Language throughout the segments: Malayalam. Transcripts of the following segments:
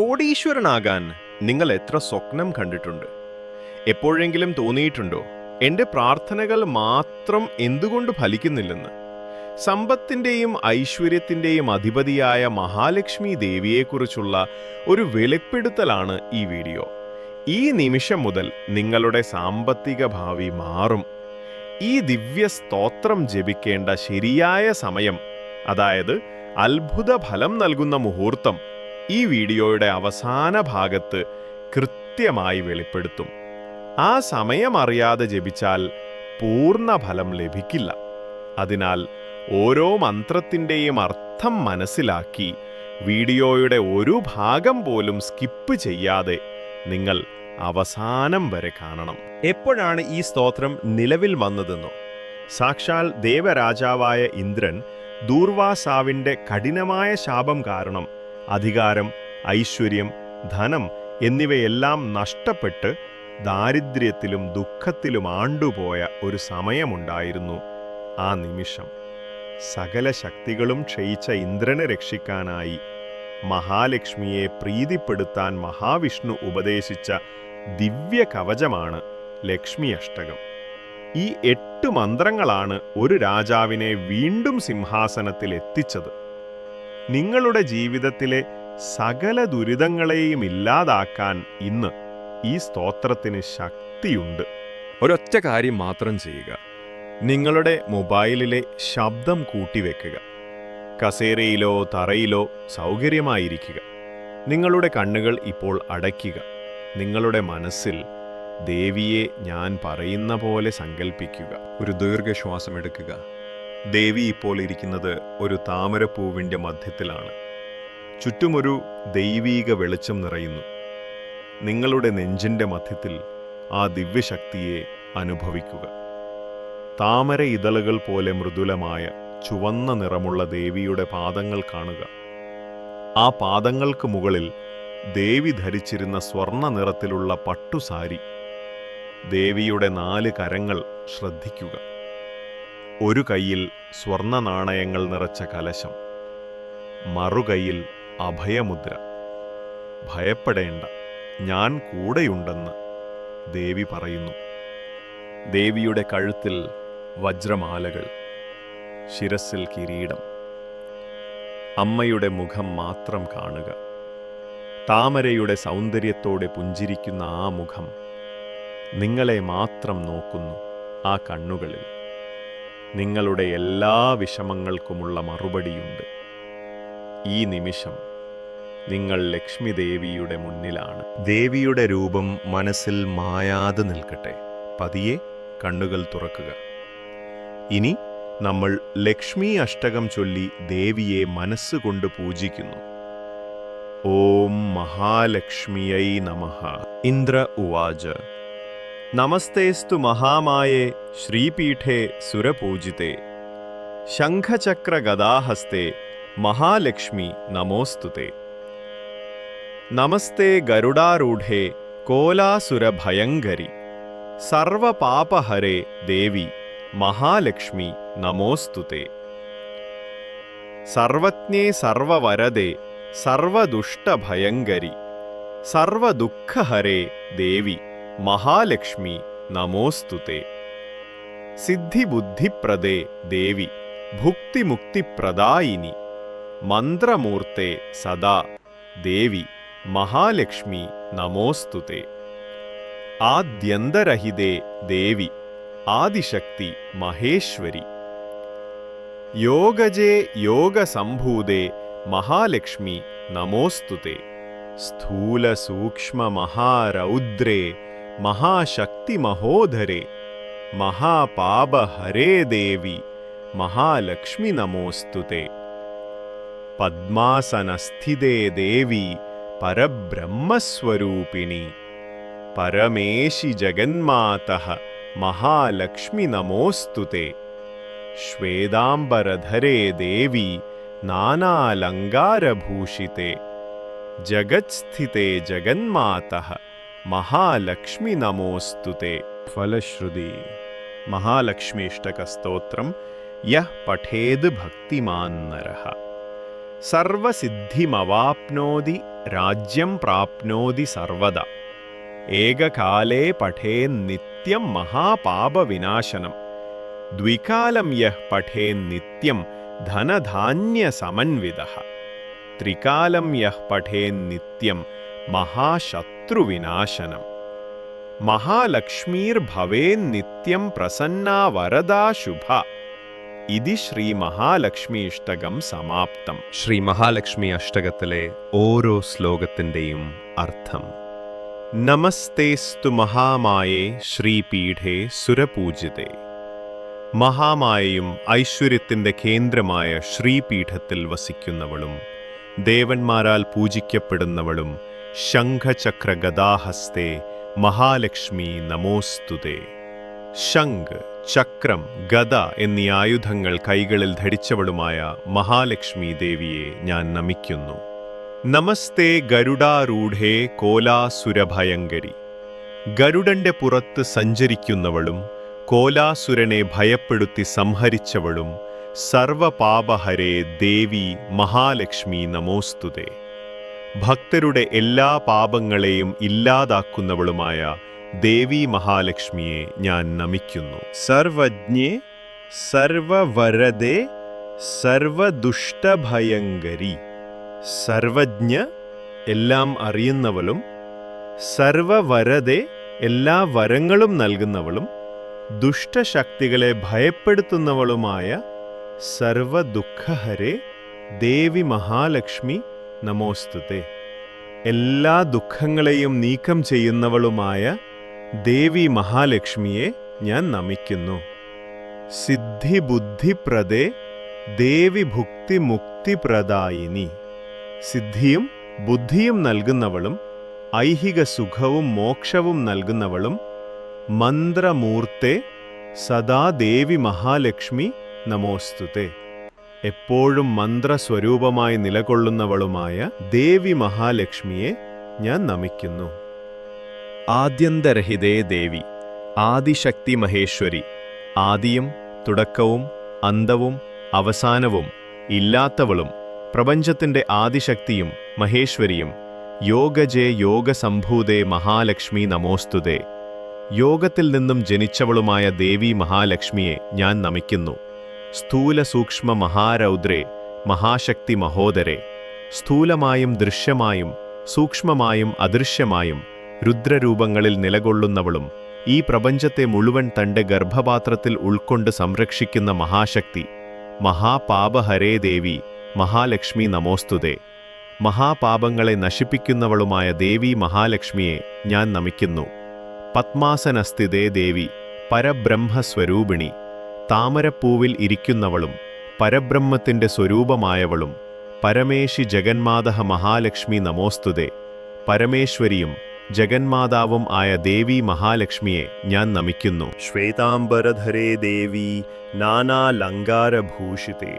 കോടീശ്വരനാകാൻ നിങ്ങൾ എത്ര സ്വപ്നം കണ്ടിട്ടുണ്ട്? എപ്പോഴെങ്കിലും തോന്നിയിട്ടുണ്ടോ? എന്റെ പ്രാർത്ഥനകൾ മാത്രം എന്തുകൊണ്ട് ഫലിക്കുന്നില്ലെന്ന്? സമ്പത്തിന്റെയും ഐശ്വര്യത്തിന്റെയും അധിപതിയായ മഹാലക്ഷ്മി ദേവിയെക്കുറിച്ചുള്ള ഒരു വെളിപ്പെടുത്തലാണ് ഈ വീഡിയോ. ഈ നിമിഷം മുതൽ നിങ്ങളുടെ സാമ്പത്തിക ഭാവി മാറും. ഈ ദിവ്യ സ്തോത്രം ജപിക്കേണ്ട ശരിയായ സമയം അതായത് അത്ഭുത ഫലം നൽകുന്ന മുഹൂർത്തം ഈ വീഡിയോയുടെ അവസാന ഭാഗത്ത് കൃത്യമായി വെളിപ്പെടുത്തും. ആ സമയമറിയാതെ ജപിച്ചാൽ പൂർണ ഫലം ലഭിക്കില്ല. അതിനാൽ ഓരോ മന്ത്രത്തിന്റെയും അർത്ഥം മനസ്സിലാക്കി വീഡിയോയുടെ ഒരു ഭാഗം പോലും സ്കിപ്പ് ചെയ്യാതെ നിങ്ങൾ അവസാനം വരെ കാണണം. എപ്പോഴാണ് ഈ സ്തോത്രം നിലവിൽ വന്നതെന്നോ? സാക്ഷാൽ ദേവരാജാവായ ഇന്ദ്രൻ ദൂർവാസാവിന്റെ കഠിനമായ ശാപം കാരണം അധികാരം ഐശ്വര്യം ധനം എന്നിവയെല്ലാം നഷ്ടപ്പെട്ട് ദാരിദ്ര്യത്തിലും ദുഃഖത്തിലും ആണ്ടുപോയ ഒരു സമയമുണ്ടായിരുന്നു ആ നിമിഷം. സകല ശക്തികളും ക്ഷയിച്ച ഇന്ദ്രനെ രക്ഷിക്കാനായി മഹാലക്ഷ്മിയെ പ്രീതിപ്പെടുത്താൻ മഹാവിഷ്ണു ഉപദേശിച്ച ദിവ്യ കവചമാണ് ലക്ഷ്മി അഷ്ടകം ഈ എട്ട് മന്ത്രങ്ങളാണ് ഒരു രാജാവിനെ വീണ്ടും സിംഹാസനത്തിൽ എത്തിച്ചത് നിങ്ങളുടെ ജീവിതത്തിലെ സകല ദുരിതങ്ങളെയും ഇല്ലാതാക്കാൻ ഇന്ന് ഈ സ്തോത്രത്തിന് ശക്തിയുണ്ട്. ഒരൊറ്റ കാര്യം മാത്രം ചെയ്യുക. നിങ്ങളുടെ മൊബൈലിലെ ശബ്ദം കൂട്ടിവെക്കുക. കസേരയിലോ തറയിലോ സൗകര്യമായിരിക്കുക. നിങ്ങളുടെ കണ്ണുകൾ ഇപ്പോൾ അടയ്ക്കുക. നിങ്ങളുടെ മനസ്സിൽ ദേവിയെ ഞാൻ പറയുന്ന പോലെ സങ്കല്പിക്കുക ഒരു ദീർഘശ്വാസം എടുക്കുക ദേവി ഇപ്പോൾ ഇരിക്കുന്നത് ഒരു താമരപ്പൂവിന്റെ മധ്യത്തിലാണ്. ചുറ്റുമൊരു ദൈവീക വെളിച്ചം നിറയുന്നു. നിങ്ങളുടെ നെഞ്ചിന്റെ മധ്യത്തിൽ ആ ദിവ്യശക്തിയെ അനുഭവിക്കുക. താമര ഇതളുകൾ പോലെ മൃദുലമായ ചുവന്ന നിറമുള്ള ദേവിയുടെ പാദങ്ങൾ കാണുക. ആ പാദങ്ങൾക്ക് മുകളിൽ ദേവി ധരിച്ചിരുന്ന സ്വർണ നിറത്തിലുള്ള പട്ടുസാരി. ദേവിയുടെ നാല് കരങ്ങൾ ശ്രദ്ധിക്കുക. ഒരു കൈയിൽ സ്വർണ നാണയങ്ങൾ നിറച്ച കലശം മറുകൈയിൽ അഭയമുദ്ര. ഭയപ്പെടേണ്ട ഞാൻ കൂടെയുണ്ടെന്ന് ദേവി പറയുന്നു. ദേവിയുടെ കഴുത്തിൽ വജ്രമാലകൾ ശിരസിൽ കിരീടം. അമ്മയുടെ മുഖം മാത്രം കാണുക. താമരയുടെ സൗന്ദര്യത്തോടെ പുഞ്ചിരിക്കുന്ന ആ മുഖം നിങ്ങളെ മാത്രം നോക്കുന്നു ആ കണ്ണുകളിൽ. നിങ്ങളുടെ എല്ലാ വിഷമങ്ങൾക്കുമുള്ള മറുപടിയുണ്ട്. ഈ നിമിഷം നിങ്ങൾ ലക്ഷ്മി ദേവിയുടെ മുന്നിലാണ്. ദേവിയുടെ രൂപം മനസ്സിൽ മായാതെ നിൽക്കട്ടെ. പതിയെ കണ്ണുകൾ തുറക്കുക. ഇനി നമ്മൾ ലക്ഷ്മി അഷ്ടകം ചൊല്ലി ദേവിയെ മനസ്സുകൊണ്ട് പൂജിക്കുന്നു. ഓം മഹാലക്ഷ്മിയൈ നമഃ. ഇന്ദ്ര ഉവാച. നമസ്തേസ്തു മഹാമായേ ശ്രീപീഠേ സുരപൂജിതേ ശംഖചക്രഗദാഹസ്തേ മഹാലക്ഷ്മി നമോസ്തുതേ നമസ്തേ ഗരുഡാരൂഢേ കോലാസുരഭയങ്കരി സർവപാപഹരേ ദേവി മഹാലക്ഷ്മി നമോസ്തുതേ സർവജ്ഞേ സർവവരദേ സർവദുഷ്ടഭയങ്കരി സർവദുഃഖഹരേ ദേവി മഹാലക്ഷ്മി നമോസ്തുതേ സിദ്ധിബുദ്ധിപ്രദേ ദേവി ഭുക്തിമുക്തിപ്രദായിനി മന്ത്രമൂർത്തെ സദാ ദേവി മഹാലക്ഷ്മി നമോസ്തുതേ ആദ്യന്തരഹിതേ ദേവി ആദിശക്തി മഹേശ്വരി യോഗജേ യോഗസംഭൂതേ മഹാലക്ഷ്മി നമോസ്തുതേ സ്ഥൂലസൂക്ഷ്മമഹാരൗദ്രേ മഹാശക്തിമഹോധരേ മഹാപാപഹരേ महाशक्तिमहोधरे महापापहरे देवि महालक्ष्मि नमोऽस्तु ते। पद्मासनस्थिते देवि परब्रह्मस्वरूपिणि। परमेशि जगन्मातः महालक्ष्मि नमोऽस्तु ते। श्वेदाम्बरधरे देवि नानालङ्गारभूषिते जगत्स्थिते जगन्मातः। महालक्ष्मि नमोऽस्तु ते। फलश्रुति। महालक्ष्मीष्टकस्तोत्रं यः पठेद् भक्तिमान्नरः सर्वसिद्धिमवाप्नोति राज्यं प्राप्नोति सर्वदा। एककाले पठेन्नित्यं महापापविनाशनं। द्विकालं यः पठेन्नित्यं धनधान्यसमन्वितः। त्रिकालं यः पठेन्नित्यं മഹാശത്രുവിനാശനം. മഹാലക്ഷ്മീർഭവേൻ നിത്യം പ്രസന്നാ വരദാ ശുഭ. ഇതി ശ്രീ മഹാലക്ഷ്മി ഇഷ്ടകം സമാപ്തം. ശ്രീ മഹാലക്ഷ്മി അഷ്ടകത്തിലെ ഓരോ ശ്ലോകത്തിന്റെയും അർത്ഥം. നമസ്തേസ്തു മഹാമായേ ശ്രീപീഠേ സുരപൂജിതേ. മഹാമായയും ഐശ്വര്യത്തിന്റെ കേന്ദ്രമായ ശ്രീപീഠത്തിൽ വസിക്കുന്നവളും ദേവന്മാരാൽ പൂജിക്കപ്പെടുന്നവളും ശംഖചക്ര ഗദാഹസ്തേ മഹാലക്ഷ്മി നമോസ്തുതേ. ശംഖ് ചക്രം ഗദ എന്നീ ആയുധങ്ങൾ കൈകളിൽ ധരിച്ചവളുമായ മഹാലക്ഷ്മി ദേവിയെ ഞാൻ നമിക്കുന്നു. നമസ്തേ ഗരുഡാരൂഢേ കോലാസുരഭയങ്കരി. ഗരുഡന്റെ പുറത്ത് സഞ്ചരിക്കുന്നവളും കോലാസുരനെ ഭയപ്പെടുത്തി സംഹരിച്ചവളും സർവപാപഹരേ ദേവി മഹാലക്ഷ്മി നമോസ്തുതേ. ഭക്തരുടെ എല്ലാ പാപങ്ങളെയും ഇല്ലാതാക്കുന്നവളുമായ ദേവി മഹാലക്ഷ്മിയെ ഞാൻ നമിക്കുന്നു. സർവജ്ഞേ സർവവരദേ സർവദുഷ്ടഭയങ്കരി. സർവജ്ഞ എല്ലാം അറിയുന്നവളും സർവവരതെ എല്ലാ വരങ്ങളും നൽകുന്നവളും ദുഷ്ടശക്തികളെ ഭയപ്പെടുത്തുന്നവളുമായ സർവദുഃഖഹരെ ദേവി മഹാലക്ഷ്മി നമോസ്തുതേ. എല്ലാ ദുഃഖങ്ങളെയും നീക്കം ചെയ്യുന്നവളുമായ ദേവി മഹാലക്ഷ്മിയെ ഞാൻ നമിക്കുന്നു. സിദ്ധിബുദ്ധിപ്രദേ ദേവി ഭുക്തി മുക്തിപ്രദായിനി സിദ്ധിയും ബുദ്ധിയും നൽകുന്നവളും ഐഹിക സുഖവും മോക്ഷവും നൽകുന്നവളും മന്ത്രമൂർത്തെ സദാ ദേവി മഹാലക്ഷ്മി നമോസ്തുതേ. എപ്പോഴും മന്ത്രസ്വരൂപമായി നിലകൊള്ളുന്നവളുമായ ദേവി മഹാലക്ഷ്മിയെ ഞാൻ നമിക്കുന്നു. ആദ്യന്തരഹിതേ ദേവി ആദിശക്തി മഹേശ്വരി ആദിയും തുടക്കവും അന്തവും അവസാനവും ഇല്ലാത്തവളും പ്രപഞ്ചത്തിന്റെ ആദിശക്തിയും മഹേശ്വരിയും യോഗജേ യോഗസംഭൂതേ മഹാലക്ഷ്മി നമോസ്തുതേ. യോഗത്തിൽ നിന്നും ജനിച്ചവളുമായ ദേവി മഹാലക്ഷ്മിയെ ഞാൻ നമിക്കുന്നു. സ്ഥൂല സൂക്ഷ്മ മഹാരൗദ്രേ മഹാശക്തി മഹോദരെ സ്ഥൂലമായും ദൃശ്യമായും സൂക്ഷ്മമായും അദൃശ്യമായും രുദ്രരൂപങ്ങളിൽ നിലകൊള്ളുന്നവളും ഈ പ്രപഞ്ചത്തെ മുഴുവൻ തന്റെ ഗർഭപാത്രത്തിൽ ഉൾക്കൊണ്ട് സംരക്ഷിക്കുന്ന മഹാശക്തി മഹാപാപഹരേ ദേവി മഹാലക്ഷ്മി നമോസ്തുതേ. മഹാപാപങ്ങളെ നശിപ്പിക്കുന്നവളുമായ ദേവി മഹാലക്ഷ്മിയെ ഞാൻ നമിക്കുന്നു. പത്മാസനസ്ഥിതേ ദേവി പരബ്രഹ്മസ്വരൂപിണി. താമരപ്പൂവിൽ ഇരിക്കുന്നവളും പരബ്രഹ്മത്തിന്റെ സ്വരൂപമായവളും പരമേശി ജഗന്മാതഃ മഹാലക്ഷ്മി നമോസ്തുതേ. പരമേശ്വരിയും ജഗന്മാതാവും ആയ ദേവി മഹാലക്ഷ്മിയെ ഞാൻ നമിക്കുന്നു. ശ്വേതാംബരധരേ ദേവി നാനാലങ്കാരഭൂഷിതേ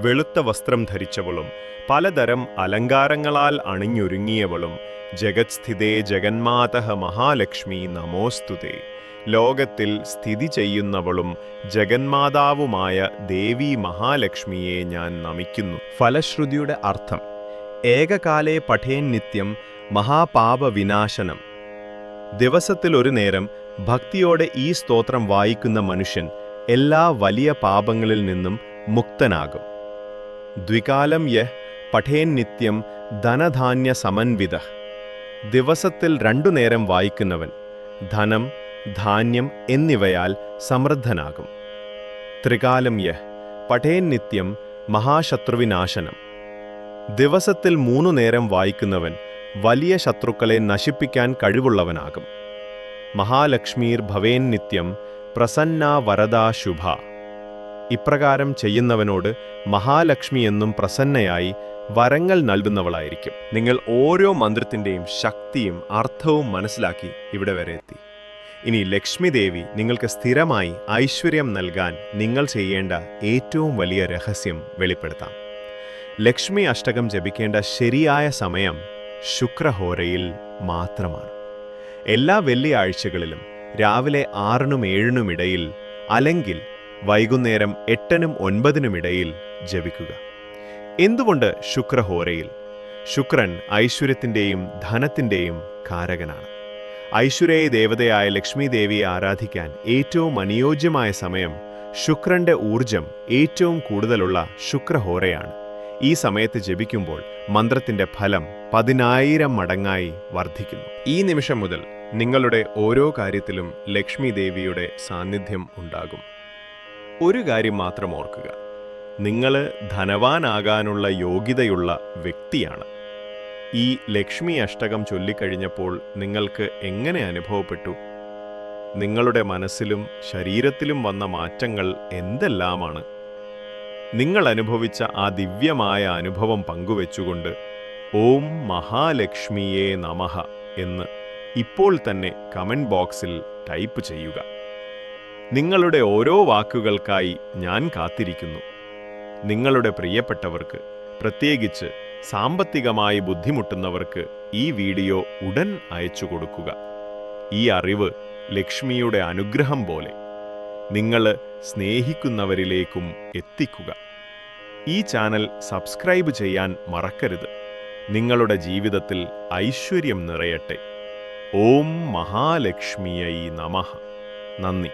വെളുത്ത വസ്ത്രം ധരിച്ചവളും പലതരം അലങ്കാരങ്ങളാൽ അണിഞ്ഞൊരുങ്ങിയവളും ജഗത്സ്ഥിതേ ജഗന്മാതഃ മഹാലക്ഷ്മി നമോസ്തുതേ. ലോകത്തിൽ സ്ഥിതി ചെയ്യുന്നവളും ജഗന്മാതാവുമായ ദേവി മഹാലക്ഷ്മിയെ ഞാൻ നമിക്കുന്നു. ഫലശ്രുതിയുടെ അർത്ഥം ഏകകാലേ പഠേൻ നിത്യം മഹാപാപവിനാശനം. ദിവസത്തിൽ ഒരു നേരം ഭക്തിയോടെ ഈ സ്തോത്രം വായിക്കുന്ന മനുഷ്യൻ എല്ലാ വലിയ പാപങ്ങളിൽ നിന്നും മുക്തനാകും. ദ്വികാലം യഹ് പഠേൻ നിത്യം ധനധാന്യ സമന്വിത ദിവസത്തിൽ രണ്ടു നേരം വായിക്കുന്നവൻ ധനം ധാന്യം എന്നിവയാൽ സമൃദ്ധനാകും. ത്രികാലം യഹ് പഠേൻ നിത്യം മഹാശത്രുവിനാശനം. ദിവസത്തിൽ മൂന്നു നേരം വായിക്കുന്നവൻ വലിയ ശത്രുക്കളെ നശിപ്പിക്കാൻ കഴിവുള്ളവനാകും. മഹാലക്ഷ്മീർ ഭവേൻ നിത്യം പ്രസന്ന വരദാ ശുഭ. ഇപ്രകാരം ചെയ്യുന്നവനോട് മഹാലക്ഷ്മി എന്നും പ്രസന്നയായി വരങ്ങൾ നൽകുന്നവളായിരിക്കും. നിങ്ങൾ ഓരോ മന്ത്രത്തിന്റെയും ശക്തിയും അർത്ഥവും മനസ്സിലാക്കി ഇവിടെ വരെ എത്തി. ഇനി ലക്ഷ്മി ദേവി നിങ്ങൾക്ക് സ്ഥിരമായി ഐശ്വര്യം നൽകാൻ നിങ്ങൾ ചെയ്യേണ്ട ഏറ്റവും വലിയ രഹസ്യം വെളിപ്പെടുത്താം. ലക്ഷ്മി അഷ്ടകം ജപിക്കേണ്ട ശരിയായ സമയം ശുക്രഹോരയിൽ മാത്രമാണ്. എല്ലാ വെള്ളിയാഴ്ചകളിലും രാവിലെ ആറിനും ഏഴിനും ഇടയിൽ അല്ലെങ്കിൽ വൈകുന്നേരം എട്ടിനും ഒൻപതിനുമിടയിൽ ജപിക്കുക. എന്തുകൊണ്ട് ശുക്രഹോരയിൽ? ശുക്രൻ ഐശ്വര്യത്തിന്റെയും ധനത്തിന്റെയും കാരകനാണ്. ഐശ്വര്യ ദേവതയായ ലക്ഷ്മി ദേവിയെ ആരാധിക്കാൻ ഏറ്റവും അനുയോജ്യമായ സമയം ശുക്രന്റെ ഊർജം ഏറ്റവും കൂടുതലുള്ള ശുക്രഹോരയാണ്. ഈ സമയത്ത് ജപിക്കുമ്പോൾ മന്ത്രത്തിന്റെ ഫലം പതിനായിരം മടങ്ങായി വർദ്ധിക്കുന്നു. ഈ നിമിഷം മുതൽ നിങ്ങളുടെ ഓരോ കാര്യത്തിലും ലക്ഷ്മി ദേവിയുടെ സാന്നിധ്യം ഉണ്ടാകും. ഒരു കാര്യം മാത്രം ഓർക്കുക. നിങ്ങൾ ധനവാനാകാനുള്ള യോഗ്യതയുള്ള വ്യക്തിയാണ്. ഈ ലക്ഷ്മി അഷ്ടകം ചൊല്ലിക്കഴിഞ്ഞപ്പോൾ നിങ്ങൾക്ക് എങ്ങനെ അനുഭവപ്പെട്ടു? നിങ്ങളുടെ മനസ്സിലും ശരീരത്തിലും വന്ന മാറ്റങ്ങൾ എന്തെല്ലാമാണ്? നിങ്ങൾ അനുഭവിച്ച ആ ദിവ്യമായ അനുഭവം പങ്കുവെച്ചുകൊണ്ട് ഓം മഹാലക്ഷ്മിയെ നമഹ എന്ന് ഇപ്പോൾ തന്നെ കമന്റ് ബോക്സിൽ ടൈപ്പ് ചെയ്യുക. നിങ്ങളുടെ ഓരോ വാക്കുകൾക്കായി ഞാൻ കാത്തിരിക്കുന്നു. നിങ്ങളുടെ പ്രിയപ്പെട്ടവർക്ക് പ്രത്യേകിച്ച് സാമ്പത്തികമായി ബുദ്ധിമുട്ടുന്നവർക്ക് ഈ വീഡിയോ ഉടൻ അയച്ചു കൊടുക്കുക. ഈ അറിവ് ലക്ഷ്മിയുടെ അനുഗ്രഹം പോലെ നിങ്ങൾ സ്നേഹിക്കുന്നവരിലേക്കും എത്തിക്കുക. ഈ ചാനൽ സബ്സ്ക്രൈബ് ചെയ്യാൻ മറക്കരുത്. നിങ്ങളുടെ ജീവിതത്തിൽ ഐശ്വര്യം നിറയട്ടെ. ഓം മഹാലക്ഷ്മിയൈ നമഃ. നന്ദി.